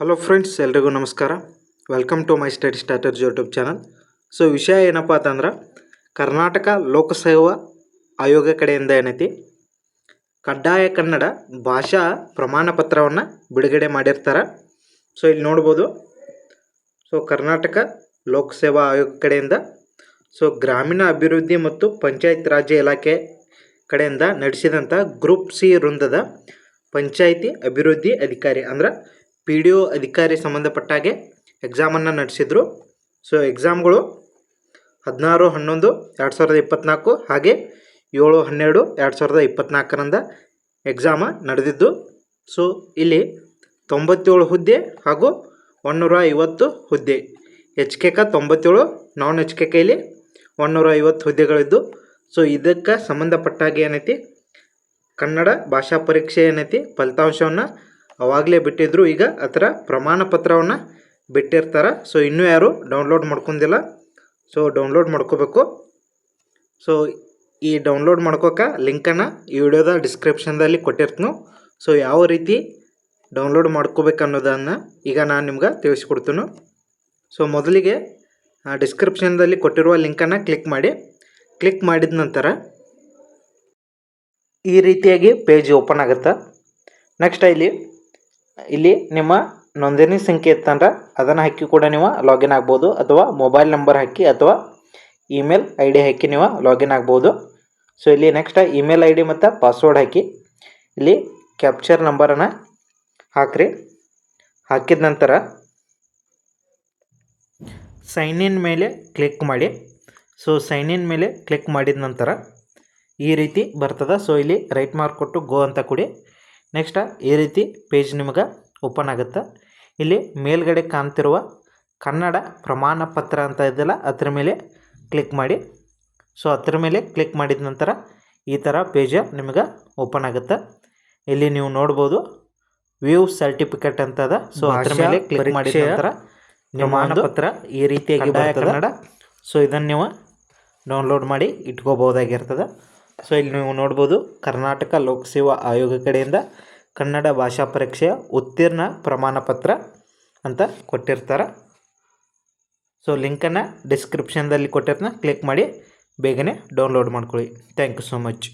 Hello friends ಎಲ್ರಿಗೂ ನಮಸ್ಕಾರ. Welcome to my study starters YouTube channel so ವಿಷಯ ಏನಪ್ಪ ಅಂತಂದ್ರೆ, ಕರ್ನಾಟಕ ಲೋಕಸೇವಾ ಆಯೋಗ ಕಡೆಯಿಂದ ಏನೈತಿ? ಕಡ್ಡಾಯ ಕನ್ನಡ ಭಾಷಾ ಪ್ರಮಾಣ ಪತ್ರವನ್ನು ಬಿಡುಗಡೆ ಮಾಡಿರ್ತಾರೆ. ಸೊ ಇಲ್ಲಿ ನೋಡ್ಬೋದು. ಸೊ ಕರ್ನಾಟಕ ಲೋಕಸೇವಾ ಆಯೋಗ ಕಡೆಯಿಂದ ಸೊ ಗ್ರಾಮೀಣ ಅಭಿವೃದ್ಧಿ ಮತ್ತು ಪಂಚಾಯತ್ ರಾಜ್ಯ ಇಲಾಖೆ ಕಡೆಯಿಂದ ನಡೆಸಿದಂಥ ಗ್ರೂಪ್ ಸಿ ವೃಂದದ ಪಂಚಾಯಿತಿ ಅಭಿವೃದ್ಧಿ ಅಧಿಕಾರಿ ಅಂದ್ರೆ ಪಿ ಡಿ ಒ ಅಧಿಕಾರಿ ಸಂಬಂಧಪಟ್ಟಾಗೆ ಎಕ್ಸಾಮನ್ನು ನಡೆಸಿದ್ರು. ಸೊ ಎಕ್ಸಾಮ್ಗಳು ಹದಿನಾರು, ಹನ್ನೊಂದು, ಎರಡು ಸಾವಿರದ ಇಪ್ಪತ್ತ್ನಾಲ್ಕು ಹಾಗೆ ಏಳು, ಹನ್ನೆರಡು, ಎರಡು ಸಾವಿರದ ಇಪ್ಪತ್ತ್ನಾಲ್ಕರಿಂದ ಎಕ್ಸಾಮ ನಡೆದಿದ್ದು. ಸೊ ಇಲ್ಲಿ ತೊಂಬತ್ತೇಳು ಹುದ್ದೆ ಹಾಗೂ ಒಂನ್ನೂರ ಐವತ್ತು ಹುದ್ದೆ. ಎಚ್ ಕೆ ಕ ತೊಂಬತ್ತೇಳು ನಾನ್ ಎಚ್ ಕೆ ಕೈಲಿ ಒನ್ನೂರ ಐವತ್ತು ಹುದ್ದೆಗಳಿದ್ದು. ಸೊ ಇದಕ್ಕೆ ಸಂಬಂಧಪಟ್ಟಾಗೆ ಏನೈತಿ? ಕನ್ನಡ ಭಾಷಾ ಪರೀಕ್ಷೆ ಏನೈತಿ? ಫಲಿತಾಂಶವನ್ನು ಅವಾಗಲೇ ಬಿಟ್ಟಿದ್ರು, ಈಗ ಅದರ ಪ್ರಮಾಣ ಪತ್ರವನ್ನು ಬಿಟ್ಟಿರ್ತಾರೆ. ಸೊ ಇನ್ನೂ ಯಾರು ಡೌನ್ಲೋಡ್ ಮಾಡ್ಕೊಂಡಿಲ್ಲ. ಸೊ ಡೌನ್ಲೋಡ್ ಮಾಡ್ಕೋಬೇಕು. ಸೊ ಈ ಡೌನ್ಲೋಡ್ ಮಾಡ್ಕೋಕೆ ಲಿಂಕನ್ನು ಈ ವಿಡಿಯೋದ ಡಿಸ್ಕ್ರಿಪ್ಷನ್ದಲ್ಲಿ ಕೊಟ್ಟಿರ್ತೀನಿ. ಸೊ ಯಾವ ರೀತಿ ಡೌನ್ಲೋಡ್ ಮಾಡ್ಕೋಬೇಕು ಅನ್ನೋದನ್ನು ಈಗ ನಾನು ನಿಮ್ಗೆ ತಿಳಿಸ್ಕೊಡ್ತೀನಿ. ಸೊ ಮೊದಲಿಗೆ ಡಿಸ್ಕ್ರಿಪ್ಷನ್ದಲ್ಲಿ ಕೊಟ್ಟಿರುವ ಲಿಂಕನ್ನು ಕ್ಲಿಕ್ ಮಾಡಿ. ಕ್ಲಿಕ್ ಮಾಡಿದ ನಂತರ ಈ ರೀತಿಯಾಗಿ ಪೇಜ್ ಓಪನ್ ಆಗುತ್ತೆ? ನೆಕ್ಸ್ಟ್ ಇಲ್ಲಿ ಇಲ್ಲಿ ನಿಮ್ಮ ನೋಂದಣಿ ಸಂಖ್ಯೆ ಇತ್ತಂದ್ರೆ ಅದನ್ನು ಹಾಕಿ ಕೂಡ ನೀವು ಲಾಗಿನ್ ಆಗ್ಬೋದು ಅಥವಾ ಮೊಬೈಲ್ ನಂಬರ್ ಹಾಕಿ ಅಥವಾ ಇಮೇಲ್ ಐ ಡಿ ಹಾಕಿ ನೀವು ಲಾಗಿನ್ ಆಗ್ಬೋದು. ಸೊ ಇಲ್ಲಿ ನೆಕ್ಸ್ಟ್ ಇಮೇಲ್ ಐ ಡಿ ಮತ್ತು ಪಾಸ್ವರ್ಡ್ ಹಾಕಿ. ಇಲ್ಲಿ ಕ್ಯಾಪ್ಚರ್ ನಂಬರನ್ನು ಹಾಕ್ರಿ. ಹಾಕಿದ ನಂತರ ಸೈನ್ ಇನ್ ಮೇಲೆ ಕ್ಲಿಕ್ ಮಾಡಿ. ಸೊ ಸೈನ್ ಇನ್ ಮೇಲೆ ಕ್ಲಿಕ್ ಮಾಡಿದ ನಂತರ ಈ ರೀತಿ ಬರ್ತದೆ. ಸೊ ಇಲ್ಲಿ ರೈಟ್ ಮಾರ್ಕ್ ಕೊಟ್ಟು ಗೋ ಅಂತ ಕೊಡಿ. ನೆಕ್ಸ್ಟ್ ಈ ರೀತಿ ಪೇಜ್ ನಿಮಗೆ ಓಪನ್ ಆಗುತ್ತೆ. ಇಲ್ಲಿ ಮೇಲ್ಗಡೆ ಕಾಣ್ತಿರುವ ಕನ್ನಡ ಪ್ರಮಾಣ ಪತ್ರ ಅಂತ ಇದೆಯಲ್ಲ ಅದ್ರ ಮೇಲೆ ಕ್ಲಿಕ್ ಮಾಡಿ. ಸೊ ಅದರ ಮೇಲೆ ಕ್ಲಿಕ್ ಮಾಡಿದ ನಂತರ ಈ ಥರ ಪೇಜ ನಿಮಗೆ ಓಪನ್ ಆಗುತ್ತೆ. ಇಲ್ಲಿ ನೀವು ನೋಡ್ಬೋದು ವ್ಯೂ ಸರ್ಟಿಫಿಕೇಟ್ ಅಂತ ಅದ. ಸೊ ಅದ್ರ ಮೇಲೆ ಕ್ಲಿಕ್ ಮಾಡಿದ ನಂತರ ಪ್ರಮಾಣ ಪತ್ರ ಈ ರೀತಿಯಾಗಿ ಕನ್ನಡ. ಸೊ ಇದನ್ನು ನೀವು ಡೌನ್ಲೋಡ್ ಮಾಡಿ ಇಟ್ಕೋಬೋದಾಗಿರ್ತದೆ ಸೊ ಇಲ್ಲಿ ನೀವು ನೋಡ್ಬೋದು ಕರ್ನಾಟಕ ಲೋಕಸೇವಾ ಆಯೋಗ ಕಡೆಯಿಂದ ಕನ್ನಡ ಭಾಷಾ ಪರೀಕ್ಷೆಯ ಉತ್ತೀರ್ಣ ಪ್ರಮಾಣ ಪತ್ರ ಅಂತ ಕೊಟ್ಟಿರ್ತಾರೆ. ಸೊ ಲಿಂಕನ್ನು ಡಿಸ್ಕ್ರಿಪ್ಷನ್ದಲ್ಲಿ ಕೊಟ್ಟಿರ್ತಾನೆ. ಕ್ಲಿಕ್ ಮಾಡಿ, ಬೇಗನೆ ಡೌನ್ಲೋಡ್ ಮಾಡ್ಕೊಳ್ಳಿ. Thank you so much